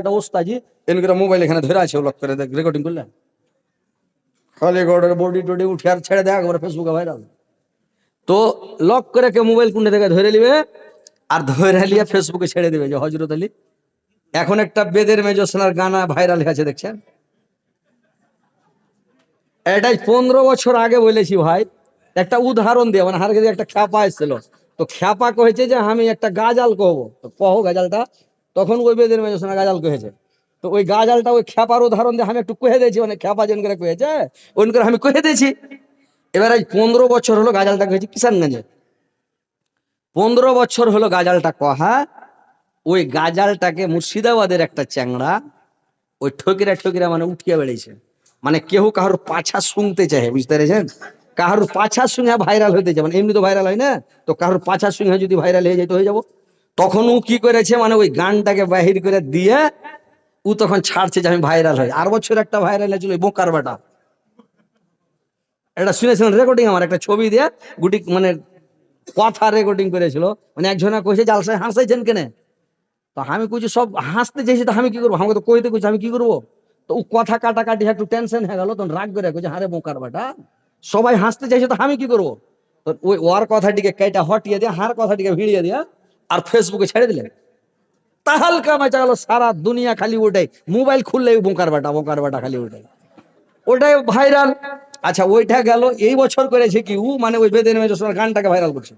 একটা ওস্তাজি NK mobile এখানে ধরে আছে লক করে দেখ রেকর্ডিং করলেন খালি গড়ের বডি টডি উঠে আর ছেড়ে দেয়, একবার ফেসবুকে ভাইরাল তো লক করে কে মোবাইল কুন্ডে থেকে ধরে নিবে? আর ধরে নিয়ে ফেসবুকে ছেড়ে দিবে, যে হজরত আলী। এখন একটা বেদের মেজোসনার গানা ভাইরাল হয়েছে, দেখছেন? এটাই পনেরো বছর আগে বলেছি ভাই, একটা উদাহরণ দিয়ে মানে হারকে একটা খ্যাপা এসেছিল। তো খ্যাপা কহেছে যে আমি একটা গাজাল কহবো তো কহ গাজালটা? তখন ওই বেদের মেজোসনা গাজাল কহেছে তো ওই গাজালটা ওই খ্যাপার উদাহরণ দিয়ে আমি একটু কহে দিয়েছি মানে খ্যাপা যেন করে কহেছে ওই করে আমি কহে দিয়েছি। এবার আজ পনেরো বছর হলো গাজালটা কহেছি কিষানগঞ্জে। পনেরো বছর হলো গাজালটা কহা, ওই গাজালটাকে মুর্শিদাবাদের একটা চ্যাংড়া, ওই ঠকিরা ঠকিরা মানে উঠিয়ে বেড়েছে মানে কেউ কারোর পাছা শুনতে চায় বুঝতে পেরেছেন? কারোর পাছা শুনে ভাইরাল হইতে চায় মানে এমনি তো ভাইরাল হয় না, তো কারোর পাছা শুনে যদি ভাইরাল হয়ে যেত হয়ে যাব। তখন ও কি করেছে? মানে ওই গানটাকে বাহির করে দিয়ে ও তখন ছাড়ছে যে আমি ভাইরাল হই আর বছর একটা ভাইরাল হয়েছিল বোকার বাটা। এটা শুনেছিলেন? রেকর্ডিং আমার একটা ছবি দিয়ে গুটি মানে কথা রেকর্ডিং করেছিল। মানে একজনে কইছে জালসায় হাসাইছেন কেনে? তো আমি কইছি, সব হাসতে চাইছি, তো আমি কি করব? আমাকে তো কইতে কইছি, আমি কি করব? তো ও কথা কাটাকাটি একটু টেনশন হয়ে গেল, তখন রাগ করে কইছে হারে বোকার বাটা, সবাই হাসতে চাইছে, তো আমি কি করব? ওই ওর কথাটিকে কেটা হটিয়ে দিয়ে, হার কথাটিকে ভিড়িয়ে দিয়া আর ফেসবুকে ছেড়ে দিলেন? তাহালকা মাচা গেল সারা দুনিয়া খালি ওটাই মোবাইল খুললেই বোকার বাটা বোকার বাটা খালি ওটাই ওটাই ভাইরাল আচ্ছা ওইটা গেল। এই বছর করেছে কি? ও মানে ওই মেজর গানটাকে ভাইরাল করছে।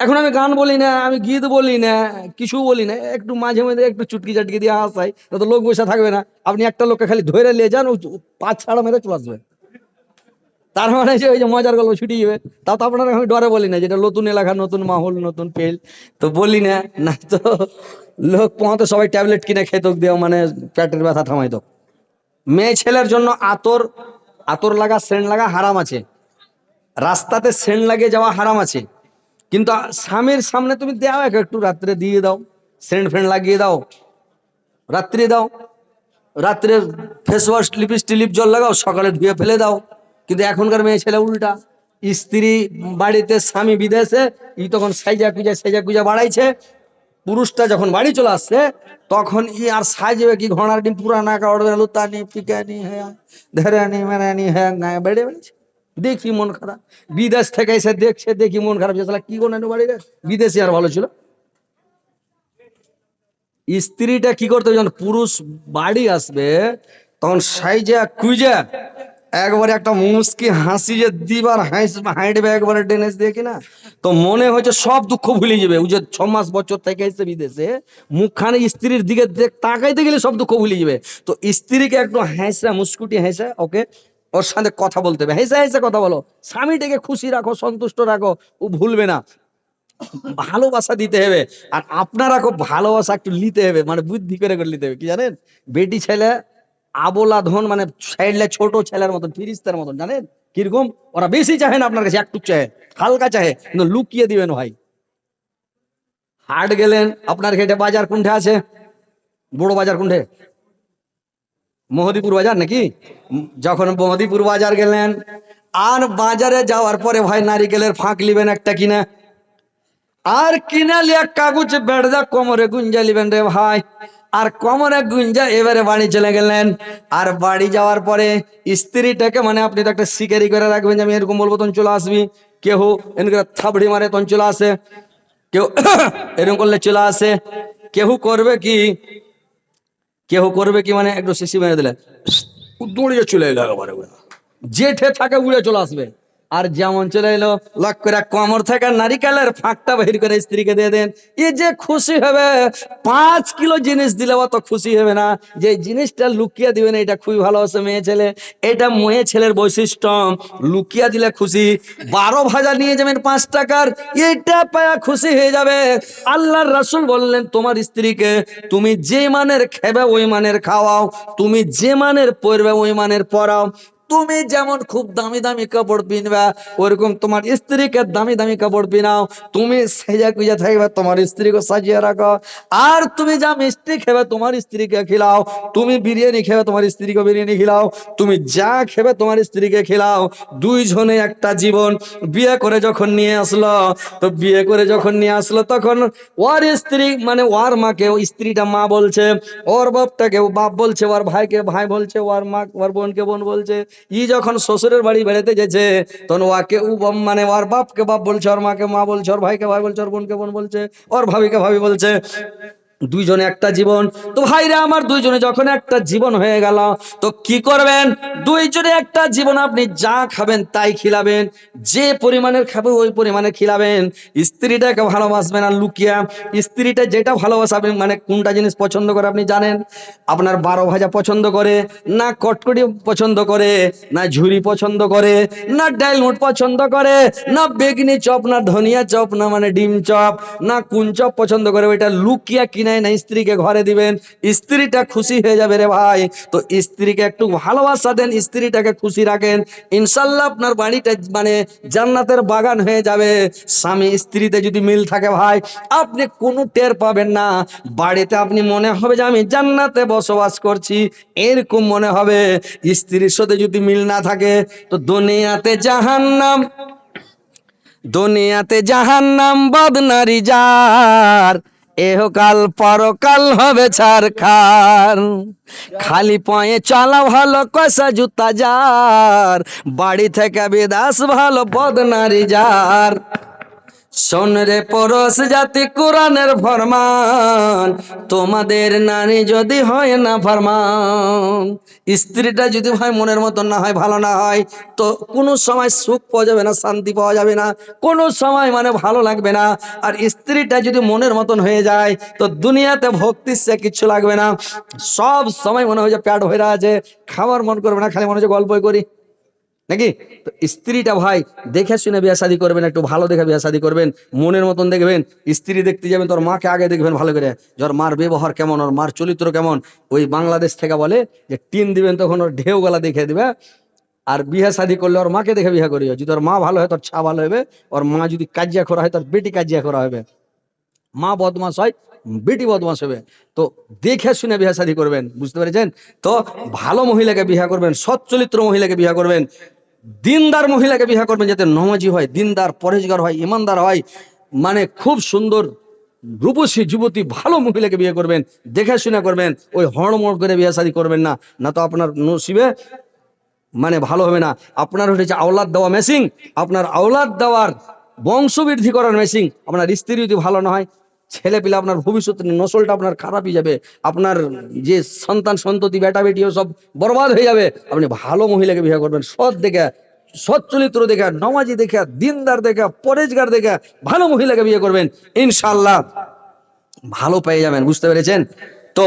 এখন আমি গান বলি না, আমি গীত বলি না, কিছু বলি না। একটু মাঝে মাঝে একটু চুটকি চাটকি দিয়ে হাসাই তো লোক বসে থাকবে না। আপনি একটা লোককে খালি ধরে নিয়ে যান পাঁচ ছাড়া মেরে চলে আসবে। তার মানে যে ওই যে মজার গল্প ছুটি যাবে তাও তো আপনারা আমি ডরে বলি না যেটা নতুন এলাকা, নতুন মাহল, নতুন ফেল তো বলি না না তো লোক পৌঁতে সবাই ট্যাবলেট কিনে খেত দেও মানে পেটের ব্যথা থামাই তো মেয়ে ছেলের জন্য আতর আতর লাগা সেন্ট লাগা হারাম আছে। রাস্তাতে সেন্ট লাগিয়ে যাওয়া হারাম আছে। কিন্তু স্বামীর সামনে তুমি দাও এক একটু, রাত্রে দিয়ে দাও। সেন্ট ফ্রেন্ড লাগিয়ে দাও। রাত্রে দাও। রাত্রে ফেস ওয়াশ টিলিপ জল লাগাও, সকালে ধুয়ে ফেলে দাও। কিন্তু এখনকার মেয়ে ছেলে উল্টা। স্ত্রী বাড়িতে, স্বামী বিদেশে, ই তখন সাইজা কুজা সাইজা কুজা বাড়াইছে। পুরুষটা যখন বাড়ি চলে আসছে, তখন ই আর সাজবে কি ঘোড়ার ডিম পুরানা কাপড় লুতানি, পিকানি হ্যাঁ ধরানি, মেরানি হ্যাঁ গায়ে বেড়ে বেড়েছে। দেখি মন খারাপ। বিদেশ থেকে এসে দেখছে, দেখি মন খারাপ যে শালা কি কোনো বাড়ি বিদেশি আর ভালো ছিল। স্ত্রীটা কি করতে, যখন পুরুষ বাড়ি আসবে, তখন সাইজা কুইজা একবারে একটা মুসকি হাসি যে দিবার হাঁটবে একবারে টেনেস দিয়ে কিনা? তো মনে হচ্ছে সব দুঃখ ভুলে যাবে। ও যে ছ মাস বছর থেকে এসে বিদেশে, মুখখানে স্ত্রীর দিকে দেখ, তাকাইতে গেলে সব দুঃখ ভুলে যাবে। তো স্ত্রীকে একটু হাসা, মুস্কুটি হাসা, ওকে ওর সাথে কথা বলতে হবে। হেসে হেসে কথা বলো। স্বামীটাকে খুশি রাখো, সন্তুষ্ট রাখো, ও ভুলবে না। ভালোবাসা দিতে হবে। আর আপনারা খুব ভালোবাসা একটু নিতে হবে মানে বুদ্ধি করে করে নিতে হবে। কি জানেন? বেটি ছেলে আবোলা ধন মানে সাইডলে ছোট ছেলের মতন, ফিরিস্তার মতন, জানেন? কীরকম? ওরা বেশি চাহে না আপনার কাছে, একটু চাহে, হালকা চাহে, কিন্তু লুকিয়ে দিবেন ভাই। হাট গেলেন, আপনার ঘেটে বাজার কোনঠে আছে? বড় বাজার কোনঠে? মোহদীপুর বাজার নাকি? যখন মোহদীপুর বাজার গেলেন, আর বাজারে যাওয়ার পরে ভাই নারিকেলের ফাঁক লিবেন একটা কিনা। আর কিনা লিয়া কাগজ বেড়দা কোমরে গুঞ্জা লিবেন রে ভাই। আর কোমরে গুঞ্জা এবারে বাড়ি চলে গেলেন। আর বাড়ি যাওয়ার পরে স্ত্রীটাকে মানে আপনি তো একটা শিকারি করে রাখবেন যে আমি এরকম বলব তখন চলে আসবি। কেউ এনকে থাবড়ি মারে তখন চলে আসে। কেউ এরকম করলে চলে আসে। কেউ করবে কি? কেউ করবে কি মানে একটু শিশি মেরে দিলে। দৌড়িয়ে চলে এলো একেবারে। জেঠে থাকে উড়ে চলে আসবে। আর যেমন চলে এলো, লক করে কমর থেকে নারিকেলের ফাঁকটা বাহির করে স্ত্রীকে দিয়ে দেন। এ যে খুশি হবে, পাঁচ কিলো জিনিস দিলে অত খুশি হবে না। যে জিনিসটা লুকিয়ে দিবেন এটা খুবই ভালোবাসে মেয়ে ছেলে। এটা মেয়ে ছেলের বৈশিষ্ট্য। লুকিয়ে দিলে খুশি। বারো ভাজা নিয়ে যাবেন পাঁচ টাকার, এটা পায়া খুশি হয়ে যাবে। আল্লাহর রাসূল বললেন, তোমার স্ত্রীকে তুমি যে মানের খেবে, ওই মানের খাওয়াও। তুমি যে মানের পরবে, ওই মানের পরাও। তুমি যেমন খুব দামি দামি কাপড় পিনবা, ওরকম তোমার স্ত্রীকে দামি দামি কাপড় পিনাও। তুমি সেজা কুজা থাকবে, তোমার স্ত্রীকে সাজিয়ে রাখো। আর তুমি যা মিষ্টি খেবে, তোমার স্ত্রীকে খিলাও। তুমি বিরিয়ানি খেবে, তোমার স্ত্রীকে বিরিয়ানি খিলাও। তুমি যা খেবে, তোমার স্ত্রীকে খিলাও। দুইজনে একটা জীবন। বিয়ে করে যখন নিয়ে আসলো, তো বিয়ে করে যখন নিয়ে আসলো, তখন ওর স্ত্রী মানে ওর মাকে স্ত্রীটা মা বলছে, ওর বাপটাকে বাপ বলছে, ওর ভাইকে, ভাই বলছে, ওর মা, ওর বোনকে, বোন বলছে ই যখন শ্বশুরের বাড়ি বেড়াতে যেছে, তখন ওয়াকে উ মানে ওর বাপকে বাপ বলছে, ওর মাকে মা বলছে, ওর ভাইকে ভাই বলছে, ওর বোনকে বোন বলছে, ওর ভাবিকে ভাবি বলছে। দুইজনে একটা জীবন। তো ভাইরা আমার দুইজনে যখন একটা জীবন হয়ে গেল, তো কি করবেন? দুইজনে একটা জীবন আপনি যা খাবেন তাই খিলাবেন। যে পরিমাণের খাবে ওই পরিমাণে খিলাবেন। স্ত্রীটাকে ভালোবাসবেন আর লুকিয়া। স্ত্রীটা যেটা ভালোবাসাবেন মানে কোনটা জিনিস পছন্দ করে আপনি জানেন? আপনার বারো ভাজা পছন্দ করে, না কটকটি পছন্দ করে, না ঝুরি পছন্দ করে, না ডাইলমুট পছন্দ করে, না বেগনি চপ, না ধনিয়া চপ, না মানে ডিম চপ, না কোন চপ পছন্দ করে, ওইটা লুকিয়া কিনে না, স্ত্রীকে ঘরে দিবেন, স্ত্রীটা খুশি হয়ে যাবে রে ভাই। তো স্ত্রীকে একটু ভালোবাসা দেন, স্ত্রীটাকে খুশি রাখেন। ইনশাল্লাহ আপনার বাড়িটা মানে জান্নাতের বাগান হয়ে যাবে। স্বামী স্ত্রীতে যদি মিল থাকে ভাই, আপনি কোনো টের পাবেন না। বাড়িতে আপনি মনে হবে যে আমি জান্নাতে বসবাস করছি, এরকম মনে হবে। স্ত্রীর সাথে যদি মিল না থাকে, তো দুনিয়াতে জাহান্নাম দুনিয়াতে জাহান্নাম, বদনারি যার এহকাল পরকাল হবে ছারখার। খালি পয়ে চলা ভালো কষা জুতা যার। বাড়ি থেকে বিদাস ভালো বদনারি যার। শোন রে পরশ জাতি কোরআনের ফরমান, তোমাদের নারী যদি হয় না ফরমান, স্ত্রীটা যদি হয় মনের মতন না হয়, ভালো না হয়, তো কোনো সময় সুখ পাওয়া যাবে না, শান্তি পাওয়া যাবে না, কোনো সময় মানে ভালো লাগবে না। আর স্ত্রীটা যদি মনের মতন হয়ে যায়, তো দুনিয়াতে ভক্তি সে কিচ্ছু লাগবে না। সব সময় মনে হয় যে প্যাট হয়ে আছে খাবার মন করবে না, খালি মনে হচ্ছে গল্পই করি। নাকি? তো স্ত্রীটা ভাই, দেখে শুনে বিয়ে শাদী করবেন, একটু ভালো দেখে বিয়ে শাদী করবেন, মনের মতন দেখবেন, স্ত্রী দেখতে যাবেন, তোর মাকে আগে দেখবেন ভালো করে। যে ওর মার ব্যবহার কেমন, ওর মার চরিত্র কেমন? ওই বাংলাদেশ থেকে বলে যে, টিন দিবেন তখন ওর ঢেউ গলা দেখে দিবে। আর বিয়ে শাদী করলে ওর মাকে দেখে বিয়ে করিও। যদি ওর মা ভালো হয়, তোর ছা ভালো হবে। ওর মা যদি কাজিয়া করা হয়, তোর বেটি কাজিয়া করা হবে। মা বদমাস হয়, বেটি বদমাস হবে। তো দেখে শুনে বিয়ে শাদী করবেন, বুঝতে পেরেছেন? তো ভালো মহিলাকে বিয়ে করবেন সৎ চরিত্র মহিলাকে বিয়ে করবেন। দিনদার মহিলাকে বিয়ে করবেন যাতে নমাজি হয়, দিনদার পরেজগার হয়, ইমানদার হয় মানে খুব সুন্দর রূপসী যুবতী ভালো মহিলাকে বিয়ে করবেন দেখে শুনে করবেন, ওই হড়মড় করে বিয়ে শাদী করবেন না না তো আপনার নসিবে মানে ভালো হবে না। আপনার হচ্ছে আওলাদ দেওয়া মেশিন আপনার আওলাদ দেওয়ার বংশবৃদ্ধি করার মেশিন আপনার স্ত্রী যদি ভালো না হয় ছেলে পিলে আপনার ভবিষ্যৎ নসলটা আপনার খারাপই যাবে। আপনার যে সন্তান, সন্ততি, বেটা বেটিও সব বরবাদ হয়ে যাবে। আপনি ভালো মহিলাকে বিয়ে করবেন, সৎ দেখে, সৎ চরিত্র দেখে, নমাজি দেখে, দিনদার দেখে, পরেজগার দেখে ভালো মহিলাকে বিয়ে করবেন। ইনশাল্লাহ ভালো পেয়ে যাবেন, বুঝতে পেরেছেন? তো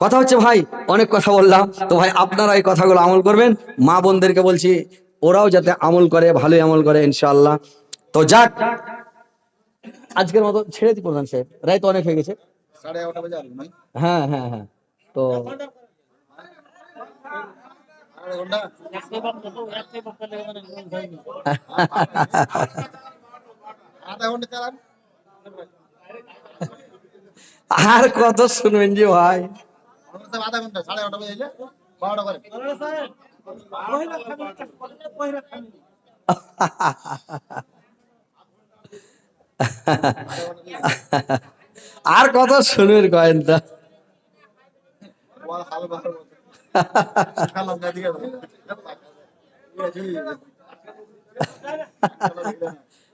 কথা হচ্ছে ভাই, অনেক কথা বললাম। তো ভাই, আপনারা এই কথাগুলো আমল করবেন। মা বোনদেরকে বলছি, ওরাও যাতে আমল করে, ভালোই আমল করে ইনশাল্লাহ তো যাক আজকের মতো ছেড়ে দি প্রধান সাহেব। রায় তো অনেক হয়ে গেছে। হ্যাঁ হ্যাঁ হ্যাঁ। তো আধা ঘণ্টা চালান আর কত শুনবেন যে ভাই? আধা ঘণ্টা সাড়ে এগারোটা বাজে বারোটা করে আর শুনবেন কয়েন তো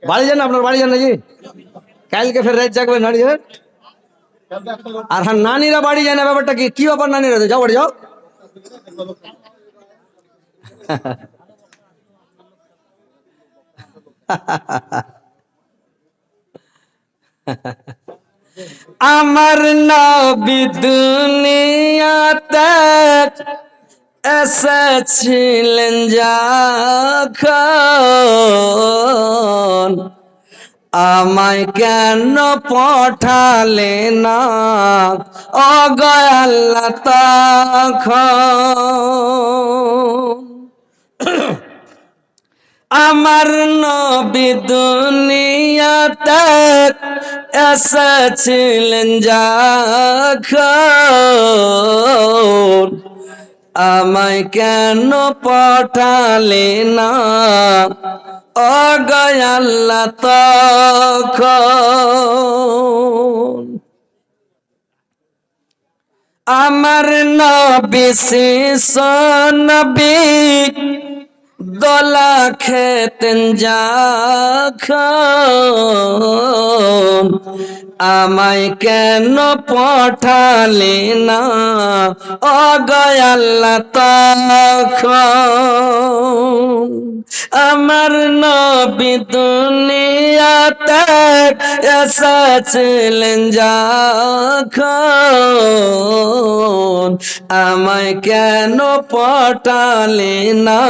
বাড়ি যান আপনার, বাড়ি যান নাকি? কালকে ফের রাত জাগবেন যাবেন? আর হ্যাঁ নানিরা বাড়ি যায় না, ব্যাপারটা কি? কি ব্যাপার নানিরা? যাও, বাড়ি যাও। আমার নবী দুনিয়াতে এসেছিলেন যখন। আমায় কেন পঠালে না? অগয়াল্লা তখন আমার নবী দুনিয়াতে এসেছিলেন যখন। আমায় কেন পাঠালে না? অগয়াল্লা তখন। আমার নবী শিষ নবী দলা খেতেন যখন আমায় কেন পঠালে না? অগয়াল্লা তখন। নবী দুনিয়াতে এসেছিলেন যখন আমায় কেন পটালে না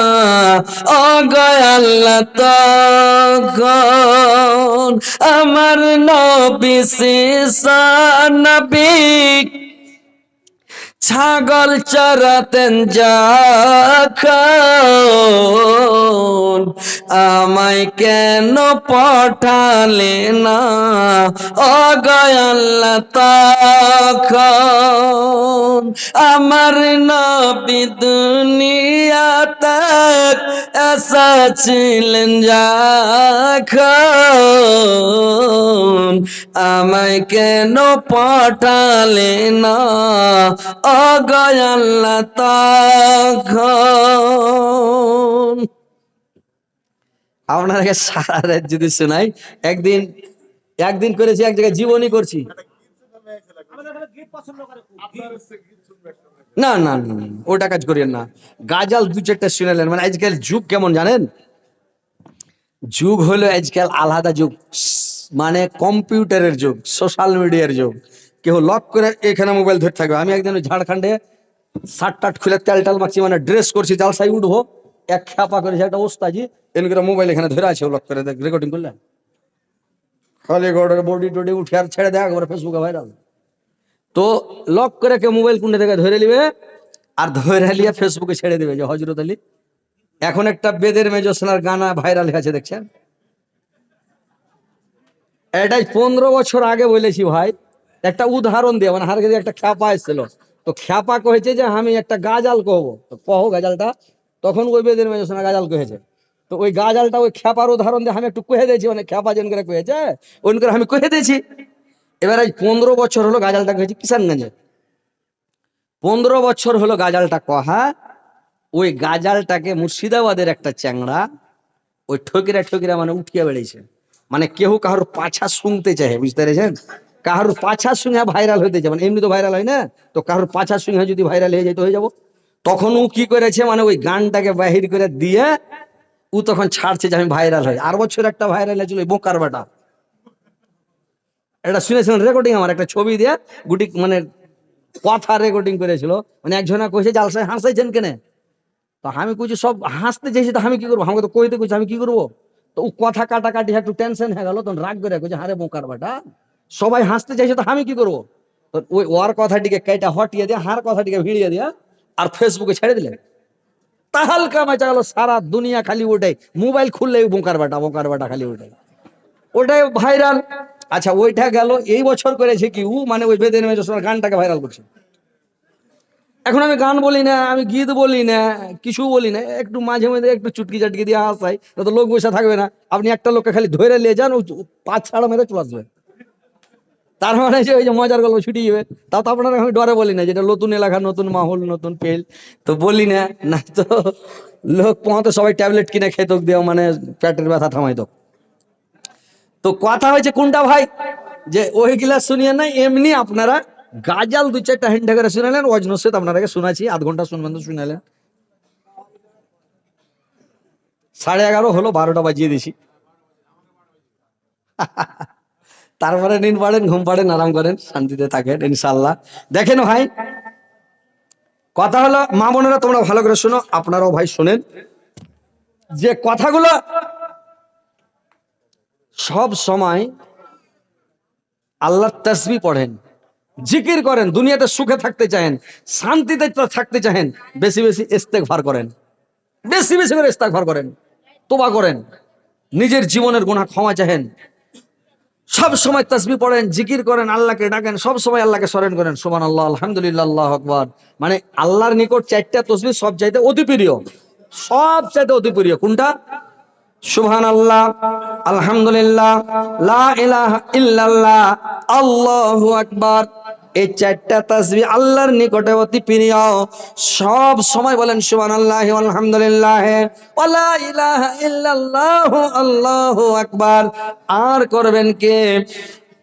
অগয়াল্লা তখন আমার নবী শিষ নবী ছাগল চরাতেন যখন, আমায় কেন পঠালে না? অগয়াল্লা তখন আমার নবী দুনিয়াতে এসেছিলেন যখন, আমায় কেন পাঠালে না? অগয়াল্লা আপনাকে সারা রাত যদি শোনাই একদিন একদিন করেছি এক জায়গায় জীবনী করছি। না না না, ওটা কাজ করিয়েন না। গাজাল দু চারটা শুনেলেন মানে আজকাল যুগ কেমন জানেন? যুগ হলো আজকাল আলাদা যুগ মানে কম্পিউটারের যুগ সোশ্যাল মিডিয়ার যুগ। কেউ লক করে এখানে মোবাইল ধরে থাকবে। আমি একদিন ঝাড়খণ্ডে শার্ট টাট খুলে তেল টাল মাখছি মানে ড্রেস করছি জালসাই উঠবো, এক খ্যাপা করেছে একটা ওস্তাজি এন করে মোবাইল এখানে ধরে আছে লক করে। রেকর্ডিং করলেন খালি বডি টডি উঠে আর ছেড়ে দেয়, একবার ফেসবুকে ভাইরাল তো লক করে কে মোবাইল কুন্ডে থেকে ধরে নিবে, আর ধরে নিয়ে ফেসবুকে ছেড়ে দিবে, যে হজরত আলী। এখন একটা বেদের মেজসনার গানা ভাইরাল হয়েছে, দেখছেন? এটাই পনেরো বছর আগে বলেছি ভাই একটা উদাহরণ দিয়ে মানে হার কাছে একটা খ্যাপা এসেছিল। তো খ্যাপা কহেছে যে, আমি একটা গাজাল কহবো তো কহো গাজালটা, তখন ওই বেদের মেজসনা গাজাল কহেছে তো ওই গাজালটা ওই খ্যাপার উদাহরণ দিয়ে আমি একটু কহে দিয়েছি মানে খ্যাপা যেন করে কহেছে ওই করে আমি কহে দিয়েছি। এবার আজ পনেরো বছর হলো গাজালটা কহেছি কিষানগঞ্জে পনেরো বছর হলো গাজালটা কহা, ওই গাজালটাকে মুর্শিদাবাদের একটা চ্যাংড়া, ওই ঠকিরা ঠকিরা মানে উঠিয়ে বেড়েছে মানে কেউ কারোর পাছা শুনতে চায়, বুঝতে পেরেছেন? কারোর পাছা শুনে ভাইরাল হইতে চায় মানে এমনি তো ভাইরাল হয় না। তো কারোর পাছা শুনে যদি ভাইরাল হয়ে যেতে হয়ে যাব। তখন ও কি করেছে? মানে ওই গানটাকে বাহির করে দিয়ে ও তখন ছাড়ছে যে আমি ভাইরাল হই। আর বছর একটা ভাইরাল হয়েছিল বোকার বাটা। এটা শুনেছিলেন রেকর্ডিং আমার একটা ছবি দিয়ে গুটি মানে কথা রেকর্ডিং করেছিল। মানে একজনা কইছে জালসায় হাসাইছেন কেনে? তো আমি কইছি, সব হাসতে চাইছি, তো আমি কি করব? আমাকে তো কইতে কইছি, আমি কি করব? তো ও কথা কাটাকাটি একটু টেনশন হয়ে গেল, তখন রাগ করে কইছে হারে বোকার বাটা। সবাই হাসতে চাইছে, তো আমি কি করব? ওই ওর কথাটিকে কেটা হটিয়ে দিয়ে, হার কথাটিকে ভিড়িয়ে দিয়া আর ফেসবুকে ছেড়ে দিলেন। তাহাল কামা চালো সারা দুনিয়া খালি ওটাই মোবাইল খুললে বোকার বাটা বোকার বাটা খালি ওটাই ওটাই ভাইরাল আচ্ছা ওইটা গেল, এই বছর করেছে কি ও মানে ওই বেদের মেজর গানটাকে ভাইরাল করছে। এখন আমি গান বলি না, আমি গীত বলি না, কিছু বলি না, একটু মাঝে মাঝে একটু চুটকি চাটকি দিয়ে হাসাই তো লোক বসে থাকবে না। আপনি একটা লোককে খালি ধরে নিয়ে যান, ও পাঁচ ছাড়া মেরে চলে আসবে। তার মানে যে ওই যে মজার গল্প ছুটি যাবে তাও তো আপনারা আমি ডরে বলি না, যেটা নতুন এলাকা, নতুন মাহল, নতুন পেল তো বলি না না তো লোক পৌঁতে সবাই ট্যাবলেট কিনে খেত দেওয়া মানে পেটের ব্যথা থামাই তো তো কথা হয়েছে কোনটা ভাই? যে ওই গিলাস শুনিয়ে না এমনি আপনারা গাজাল দু চারটা হেন্ডা করে শুনালেন অজনসেত আপনারাকে শোনাচ্ছি, আধ ঘণ্টা শুনবেন তো শুনালেন। সাড়ে এগারো হলো, বারোটা বাজিয়ে দিছি তারপরে নিন পাড়েন, ঘুম পাড়েন, আরাম করেন, শান্তিতে থাকেন ইনশাল্লাহ দেখেন ভাই, কথা হলো, মা বোনেরা তোমরা ভালো করে শোনো, আপনারাও ভাই শোনেন। যে কথাগুলো সব সময় আল্লাহর তসবি পড়েন, জিকির করেন, দুনিয়াতে সুখে থাকতে চাহেন, শান্তিতে থাকতে চাহেন, বেশি বেশি ইস্তেগফার করেন। বেশি বেশি করে ইস্তাগফার করেন, তোবা করেন। নিজের জীবনের গুনাহ ক্ষমা চাহেন সব সময় তসবি পড়েন, জিকির করেন, আল্লাহকে ডাকেন, সব সময় আল্লাহকে স্মরণ করেন। সুমান আল্লাহ আলহামদুলিল্লাহ, আল্লাহ আকবর। মানে আল্লাহর নিকট চারটা তসবি সব চাইতে অতি প্রিয়। সব চাইতে অতি প্রিয়। কোনটা? সুহান আল্লাহ আলহামদুলিল্লাহ, লা আকবার। এই চারটা তাসবি আল্লাহর নিকটে অতি প্রিয়। সব সময় বলেন সুবহান আল্লাহ আলহামদুলিল্লাহ আল্লাহু আকবার। আর করবেন কে?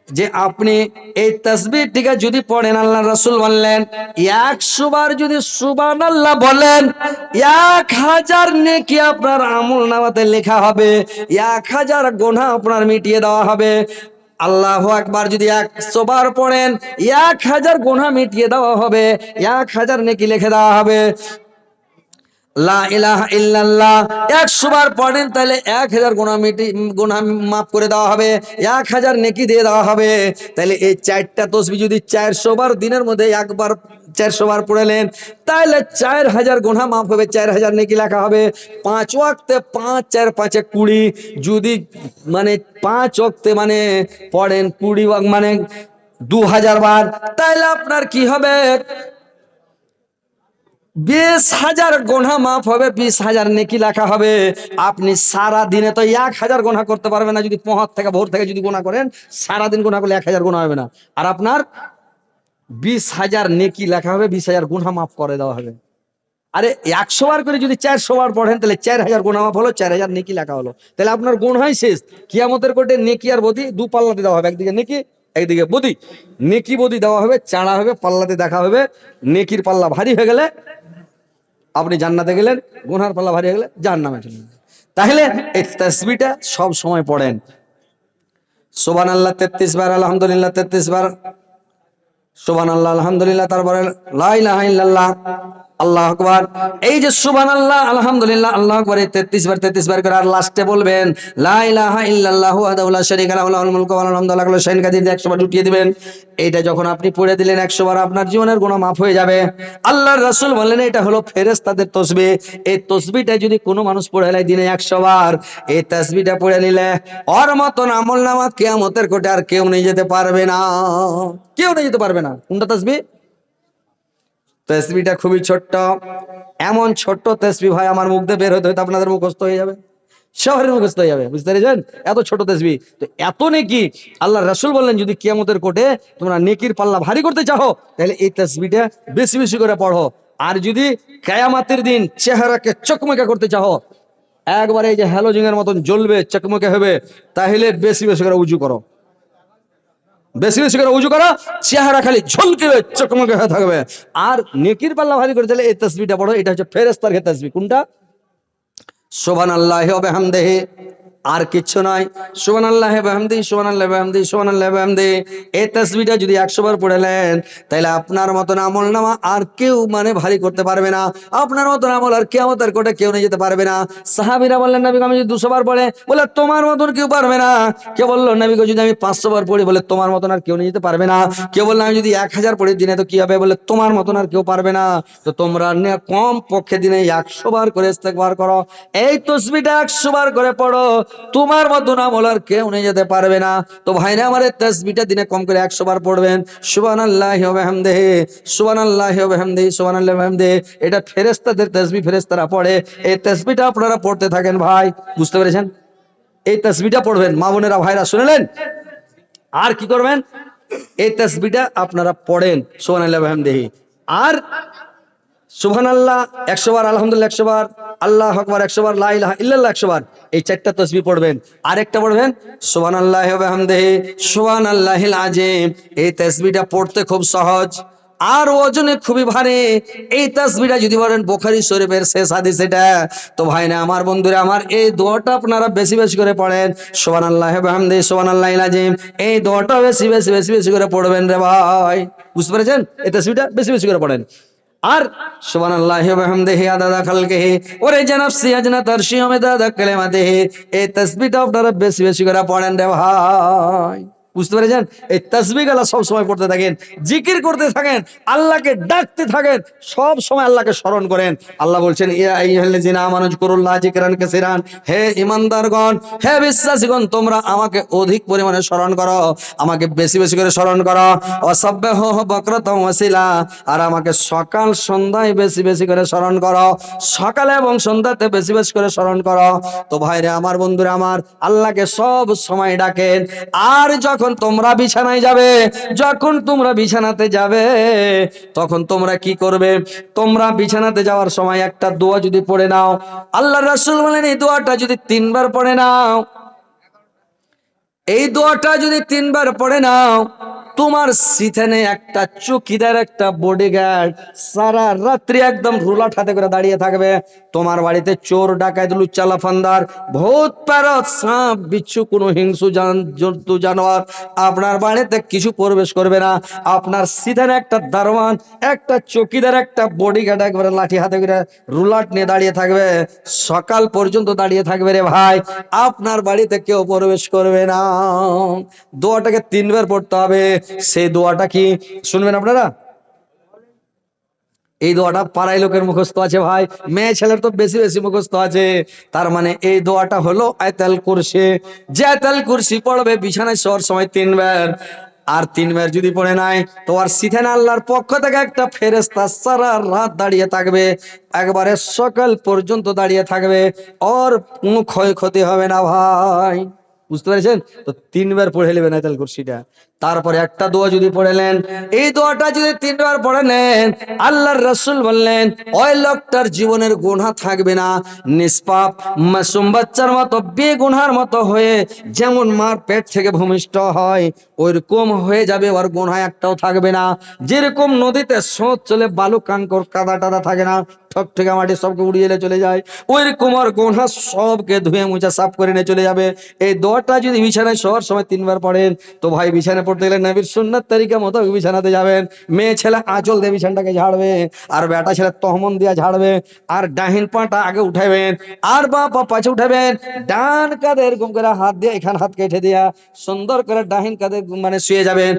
যে আপনি এই তসবিরটিকে যদি পড়েন আল্লাহ রসুল বললেন, একশো বার যদি সুবান আল্লাহ বলেন, এক হাজার নেকি আপনার আমল নামাতে লেখা হবে, এক হাজার গোনা আপনার মিটিয়ে দেওয়া হবে। আল্লাহ একবার যদি এক বার পড়েন, এক হাজার গোনা মিটিয়ে দেওয়া হবে, এক হাজার নেকি লিখে দেওয়া হবে। লা ইলাহা ইল্লাল্লাহ। একশো বার পড়েন, তাহলে এক হাজার গোনা মিটি গোনা মাফ করে দেওয়া হবে। এক হাজার নেকি দিয়ে দেওয়া হবে। তাহলে এই চারটা যদি দিনের মধ্যে একবার তাহলে চার হাজার গোনা হবে, চার হাজার নেকি হবে। পাঁচ পাঁচ, চার পাঁচে কুড়ি। যদি মানে পাঁচ ওয়াক্তে মানে পড়েন কুড়ি মানে দু হাজার বার, তাহলে আপনার কি হবে? বিশ হাজার গোনা মাফ হবে, বিশ হাজার নেকি লেখা হবে। আপনি সারা দিনে তো এক হাজার গোনা করতে পারবেন না, যদি পহাত থেকে ভোর থেকে যদি গোনা করেন সারা দিন গোনা করলে এক হাজার গোনা হবে না। আর আপনার বিশ হাজার নেকি লেখা হবে, বিশ হাজার গুণা মাফ করে দেওয়া হবে। আরে একশো বার করে যদি চারশো বার পড়েন, তাহলে চার হাজার গুণা মাফ হলো, চার হাজার নেকি লেখা হলো। তাহলে আপনার গুণ হয় শেষ। কিয়ামতের কোটে নেকি আর বদি দু পাল্লাতে দেওয়া হবে, একদিকে নেকি, একদিকে বদি। নেকি বদি দেওয়া হবে, চাড়া হবে, পাল্লাতে দেখা হবে। নেকির পাল্লা ভারী হয়ে গেলে আপনি জান্নাতে গেলেন, গুনহার পাল্লা ভারী গেলে জাহান্নামে চলে। তাহলে এই তসবিটা সব সময় পড়েন। সোবান আল্লাহ তেত্রিশ বার, আলহামদুলিল্লাহ, তেত্রিশ বার। সোবান আল্লাহ আলহামদুলিল্লাহ, তারপরে লা ইলাহা ইল্লাল্লাহ। আল্লাহ আকবার। এই যে সুবান আল্লাহ আলহামদুলিল্লাহ, আল্লাহ আকবার, এই 33 বার 33 বার করে আর লাস্টে বলবেন 100 বার দিবেন। এইটা যখন আপনি পড়ে দিলেন 100 বার আপনার জীবনের গুনাহ মাফ হয়ে যাবে। আল্লাহর রাসূল বললেন, এটা হলো ফেরেস তাদের তসবি। এই তসবিটা যদি কোনো মানুষ পড়ে নেয় দিনে 100 বার, এই তসবিটা পড়ে নিলে ওর মতন আমল নামা কিয়ামতের কোটে আর কেউ নিয়ে যেতে পারবে না। কেউ নিয়ে যেতে পারবে না। কোনটা তাসবিহ তসবিটা খুবই ছোট্ট। এমন ছোট্ট তসবি ভাই আমার মুখ দিয়ে বের হতে হতে আপনাদের মুখস্থ হয়ে যাবে। শহরের মুখস্থ হয়ে যাবে, বুঝতে পেরেছেন? এত ছোট তসবি। তো এত নেকি। আল্লাহ রাসূল বললেন, যদি কিয়ামতের কোটে তোমরা নেকির পাল্লা ভারী করতে চাও, তাহলে এই তসবিটা বেশি বেশি করে পড়ো। আর যদি কায়ামাতের দিন চেহারাকে চকমকে করতে চাও, একবারে এই যে হ্যালোজিং এর মতন জ্বলবে, চকমকে হবে, তাহলে বেশি বেশি করে উঁচু করো। বেশি বেশি করে উজু করো, চেহারা খালি ঝলকে চকমকে হয়ে থাকবে। আর নেকির পাল্লা ভারী করে দিলে এই তসবিটা বড় এটা হচ্ছে ফেরেস্তার তসবি কোনটা? সোভান আল্লাহ বেহামদেহে। আর কিচ্ছু নয়। সোবান আল্লাহ বেহামদি সোবান আল্লাহ বেহামদি সোবান আল্লাহ বেহামদি। এই তসবিটা যদি একশো বার পড়েলেন তাহলে আপনার মতন আমল নামা আর কেউ মানে ভারী করতে পারবে না। আপনার মতন আমল আর কেউ আমাদের কোটে কেউ নিয়ে যেতে পারবে না। সাহাবিরা বললেন, নবী আমি যদি দুশো বার পড়ে, বলে তোমার মতন কেউ পারবে না। কে বলল, নবী যদি আমি পাঁচশো বার পড়ি, বলে তোমার মতন আর কেউ নিয়ে যেতে পারবে না। কেউ বলল, আমি যদি এক হাজার পড়ি, দিনে তো কি হবে? বলে, তোমার মতন আর কেউ পারবে না। তো তোমরা কম পক্ষে দিনে একশো বার করে ইস্তেগফার করো। এই তসবিটা একশো বার করে পড়ো। তোমার মতন আমল আর কেউ নিয়ে যেতে পারবে না। তো ভাইরা, আমার তসবিটা দিনে কম করে একশো বার পড়বেন। সুবান আল্লাহ বেহামদেহে সুবান আল্লাহ বেহামদেহি সুবান আল্লাহ বেহামদে এটা ফেরেস্তাদের তসবি ফেরেস্তারা পড়ে। এই তসবিটা আপনারা পড়তে থাকেন ভাই, বুঝতে পেরেছেন? এই তসবিটা পড়বেন। মা বোনেরা, ভাইরা, শুনলেন? আর কি করবেন? এই তসবিটা আপনারা পড়েন সোহান আল্লাহ দেহি আর সুবহান আল্লাহ একশো বার, আলহামদুলিল্লাহ একশো বার, আল্লাহ আকবার একশো বার, লা ইলাহা ইল্লাল্লাহ একশো বার, এই চারটা তসবি পড়বেন। আরেকটা পড়বেন সুবহান আল্লাহ আল্লাহিল আজিম এই তসবিটা পড়তে খুব সহজ, আর ওজনে খুবই ভারী। এই তাসবিটা যদি বলেন বোখারি শরীফের শেষ হাদিস এটা তো ভাই না আমার বন্ধুরা, আমার এই দোয়াটা আপনারা বেশি বেশি করে পড়েন। সোহান আল্লাহ হামদি সোহান আল্লাহ আজিম এই দোয়াটা বেশি বেশি বেশি বেশি করে পড়বেন রে ভাই। বুঝতে পেরেছেন? এই তাসবিটা বেশি বেশি করে পড়েন। আর সুবহানাল্লাহি ওয়া আপনারা বেশি বেশি করে পড়েন রে ভাই। বুঝতে পেরেছেন? এই তসবি গালা সব সময় পড়তে থাকেন, জিকির করতে থাকেন, আল্লাহকে ডাকতে থাকেন, সব সময় আল্লাহকে স্মরণ করেন। আল্লাহ বলছেন হে ইমানদারগণ হে বিশ্বাসীগণ, তোমরা আমাকে অধিক পরিমাণে স্মরণ করো, আমাকে বেশি বেশি করে স্মরণ করো। অসাব্বাহ বক্রতম ওয়াসিলা, আর আমাকে সকাল সন্ধ্যায় বেশি বেশি করে স্মরণ করো। সকালে এবং সন্ধ্যাতে বেশি বেশি করে স্মরণ করো। তো ভাইরে, আমার বন্ধুরা আমার, আল্লাহকে সব সময় ডাকেন। আর যখন তোমরা বিছানায় যাবে, যখন তোমরা বিছানাতে যাবে, তখন তোমরা কি করবে? তোমরা বিছানাতে যাওয়ার সময় একটা দোয়া যদি পড়ে নাও। আল্লাহ রাসুল বলেন, এই দোয়াটা যদি তিনবার পড়ে নাও। এই দোয়াটা যদি তিনবার পড়ে নাও তোমার সিথেনে একটা চুকিদার, একটা বডিগার্ড সারা রাত্রি একদম রুলাট হাতে করে দাঁড়িয়ে থাকবে। তোমার বাড়িতে চোর, ডাকাত লুচ্চালা ফান্দার ভূত প্যারত সাপ, বিচ্ছু, কোনো হিংসু জন্তু, জানোয়ার আপনার বাড়িতে কিছু প্রবেশ করবে না। আপনার সিথেনে একটা দারোয়ান, একটা চকিদার, একটা বডিগার্ড একবারে লাঠি হাতে করে রুলাট নিয়ে দাঁড়িয়ে থাকবে। সকাল পর্যন্ত দাঁড়িয়ে থাকবে রে ভাই, আপনার বাড়িতে কেউ প্রবেশ করবে না। দোয়াটাকে তিনবার পড়তে হবে। সেই দোয়াটা কি শুনবেন আপনারা? এই দোয়াটা পাড়াই লোকের মুখস্থ আছে ভাই, মেয়ে ছেলের তো বেশি বেশি মুখস্থ আছে। তার মানে এই দোয়াটা হলো আয়তাল কুরসি যে আয়তাল কুরসি পড়বে, বিছানায় শোয়ার সময় তিনবার আর তিনবার যদি পড়ে নাই, তো আর সিথেন আল্লাহর পক্ষ থেকে একটা ফেরেস্তা সারা রাত দাঁড়িয়ে থাকবে। একবারে সকাল পর্যন্ত দাঁড়িয়ে থাকবে। ওর কোনো ক্ষয়ক্ষতি হবে না ভাই। বুঝতে পেরেছেন? তো তিনবার পড়ে নেবেন আয়তাল কুরসিটা। তারপরে একটা দোয়া যদি পড়ে নেন, এই দোয়াটা যদি তিনবার পড়ে নেন, আল্লাহর রাসূল বললেন, ওই লোকটার জীবনের গুনাহ থাকবে না। নিষ্পাপ, মাসুম বাচ্চার মতো, বেগুনার মতো হয়ে যেমন মার পেট থেকে ভূমিষ্ঠ হয়, ওইরকম হয়ে যাবে, ওর গুনাহ একটাও থাকবে না। যেরকম নদীতে স্রোত চলে বালু কাঙ্কর কাদা টাদা থাকে না ঠক ঠেকা মাটি সবকে উড়িয়ে নিয়ে চলে যায়। ওই কুমার গুনাহ সবকে ধুয়ে মুছে সাফ করে নিয়ে চলে যাবে। এই দোয়াটা যদি বিছানায় শোয়ার সময় তিনবার পড়েন, তো ভাই বিছানায় পড়তে গেলে নবীর সুন্নাত তরিকা মতো বিছানাতে যাবেন। মেয়ে ছেলে আঁচল দিয়ে বিছানাটাকে ঝাড়বে, আর বেটা ছেলে তহমন দিয়া ঝাড়বে, আর ডাহিন পাটা আগে উঠাবেন, আর বা পা পাশে উঠাবেন। ডান কাঁধে এরকম করে হাত দিয়ে এখানে হাত কেটে দিয়া সুন্দর করে ডাহিন কাঁধে মানে শুয়ে যাবেন।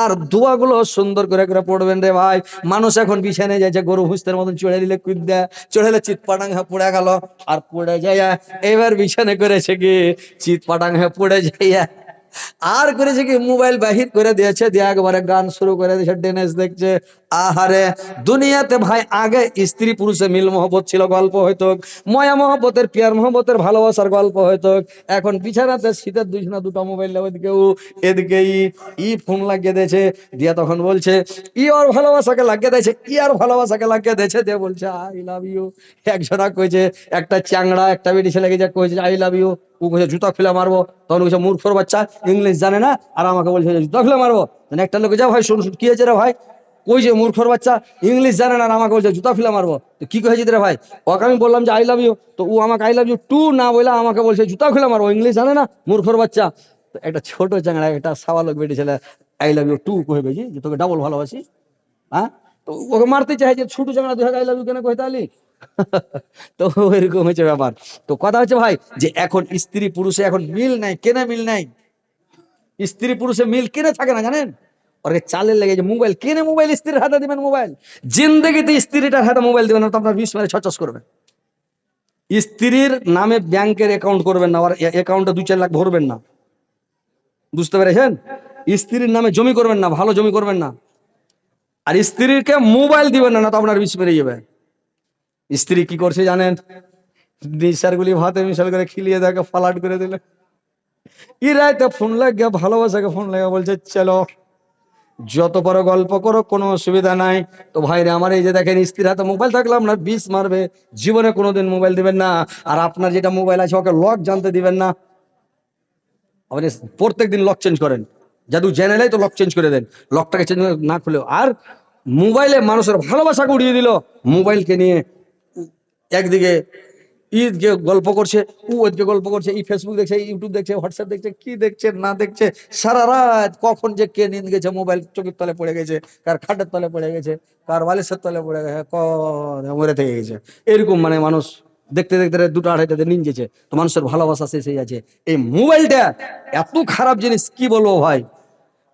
আর দোয়াগুলো সুন্দর করে করে পড়বেন রে ভাই। মানুষ এখন বিছানায় যাচ্ছে গরু হুস্তের মতন চড়ে দিলে দেয় চড়েলে চিত পাটাং হ্যাঁ পড়ে গেল। আর পড়ে যাইয়া এবার বিছানে করেছে কি? চিত পাটাং হ্যাঁ পড়ে যাইয়া। আর করেছে কি? মোবাইল বাহির করে দিয়েছে, দিয়ে একবারে গান শুরু করে দিয়েছে ডেনেস দেখছে আহারে, দুনিয়াতে ভাই আগে স্ত্রী পুরুষে মিল মহব্বত ছিল, গল্প হইতো। ময়া মহব্বতের পিয়ার মহব্বতের, ভালোবাসার গল্প হইতো। এখন বিছানাতে শীতের দুইজনা দুটো মোবাইল ও এদিকে ই ফোন লাগিয়ে দিয়েছে। দিয়া তখন বলছে, ই ওর ভালোবাসাকে লাগিয়ে দিয়েছে, ই আর ভালোবাসাকে লাগিয়ে দিয়েছে? দিয়ে বলছে, আই লাভ ইউ। একজনা কইছে, একটা চ্যাংড়া, একটা বেটি ছেলেকে যে কইছে, আই লাভ ইউ। ও কইছে, জুতা খুলে মারবো। তখন কইছে, মূর্খর বাচ্চা, ইংলিশ জানে না? আর আমাকে বলছে, জুতা খুলে মারবো? একটা লোক যা ভাই শুন, কি হয়েছে রে ভাই? কইছে মূর্খর বাচ্চা? ইংলিশ জানে না আমাকে বলছে, জুতা খুলে মারবো। তো কি কয়েছে রে ভাই? ওকে আমি বললাম যে আই লাভ ইউ তো ও আমাকে আই লাভ ইউ টু না বলে আমাকে বলছে, জুতা খুলে মারবো। ইংলিশ জানে না, মূর্খর বাচ্চা। একটা ছোট চাংড়া একটা সাবালক বেটি ছেলে আই লাভ ইউ টু কইবে জি, যে তোকে ডাবল ভালোবাসি। হ্যাঁ? তো ওকে মারতে চাই যে, ছোট চাংড়া দুই আই লাভ ইউ কেন কইতে আলি তো এরকম হচ্ছে ব্যাপার। তো কথা হচ্ছে ভাই, যে এখন স্ত্রী পুরুষে এখন মিল নাই, কেনে মিল নাই? স্ত্রী পুরুষে মিল কেনে থাকে না জানেন? ওকে চালের লেগে যে মোবাইল, কেনে মোবাইল স্ত্রীর হাতে দিবেন মোবাইল? জিন্দগিতে স্ত্রীটার হাতে মোবাইল দিবেন না, তো আপনার বিষ মেরে ছচস করবে। স্ত্রীর নামে ব্যাংকের অ্যাকাউন্ট করবেন না আর অ্যাকাউন্টে দু চার লাখ ভরবেন না। বুঝতে পেরেছেন? স্ত্রীর নামে জমি করবেন না, ভালো জমি করবেন না। আর স্ত্রীকে মোবাইল দিবেন না না তো আপনার বিষ মেরে যাবে। স্ত্রী কি করছে জানেন? নিঃসার গুলি ভাতে মিশাল করে খিলিয়ে দেখে ফালাট করে দিলে। ই রাইতে ফোন লাগিয়ে, ভালোবাসাকে ফোন লাগে বলছে, চলো। যত বড় গল্প করো কোনো অসুবিধা নাই। তো ভাইরে, আমার এই যে দেখেন, স্ত্রীর হাতে মোবাইল থাকলে আপনার বিষ মারবে। জীবনে কোনোদিন মোবাইল দিবেন না। আর আপনার যেটা মোবাইল আছে, ওকে লক জানতে দিবেন না। আপনি প্রত্যেক দিন লক চেঞ্জ করেন। জাদু জেনে তো লক চেঞ্জ করে দেন। লকটাকে চেঞ্জ না খুলেও। আর মোবাইলে মানুষের ভালোবাসাকে উড়িয়ে দিল। মোবাইলকে নিয়ে একদিকে ঈদকে গল্প করছে ও ওদিকে গল্প করছে ই ফেসবুক দেখছে ইউটিউব দেখছে হোয়াটসঅ্যাপ দেখছে, কি দেখছে, না দেখছে, সারা রাত কখন যে কে নিন্দ গেছে, মোবাইল চোখের তলে পড়ে গেছে, কার খাটের তলে পড়ে গেছে, কার বালিশের তলে পড়ে গেছে মরে থেকে গেছে। এরকম মানে মানুষ দেখতে দেখতে দুটো আড়াইটাতে নিন গেছে, তো মানুষের ভালোবাসা শেষ হয়ে যাচ্ছে। এই মোবাইলটা এত খারাপ জিনিস, কি বলব ভাই?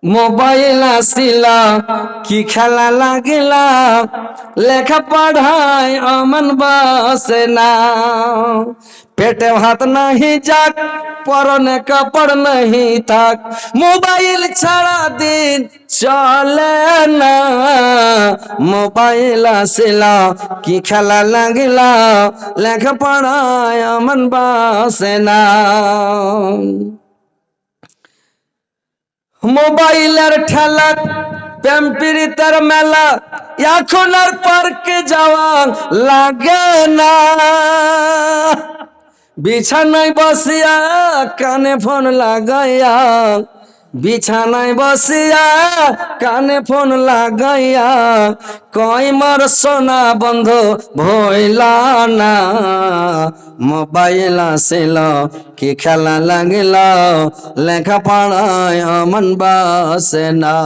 মোবাইল আসিলা, কি খেলা লাগিলা? লেখা পড়ায় অমন বসে না। পেটে ভাত নাহি যাক, পরনে কাপড় নাহি থাক। মোবাইল ছাড়া দিন চলে না। মোবাইল আসিলা, কি খেলা লাগিলা? লেখা পড়ায় অমন বসে না। মোবাইলের ঠেলা প্যাম্পিরিতার মেলা, এখন আর পার্কে যাওয়া লাগে না। বিছানায় বসিয়া কানে ফোন লাগাইয়া বিছানায় বসিয়া কানে ফোন লাগাইয়া কই মার সোনা বন্ধ ভইলা না মোবাইল আসিল কি খেলা লাগিল লেখা পড়ায় অমন বাসে না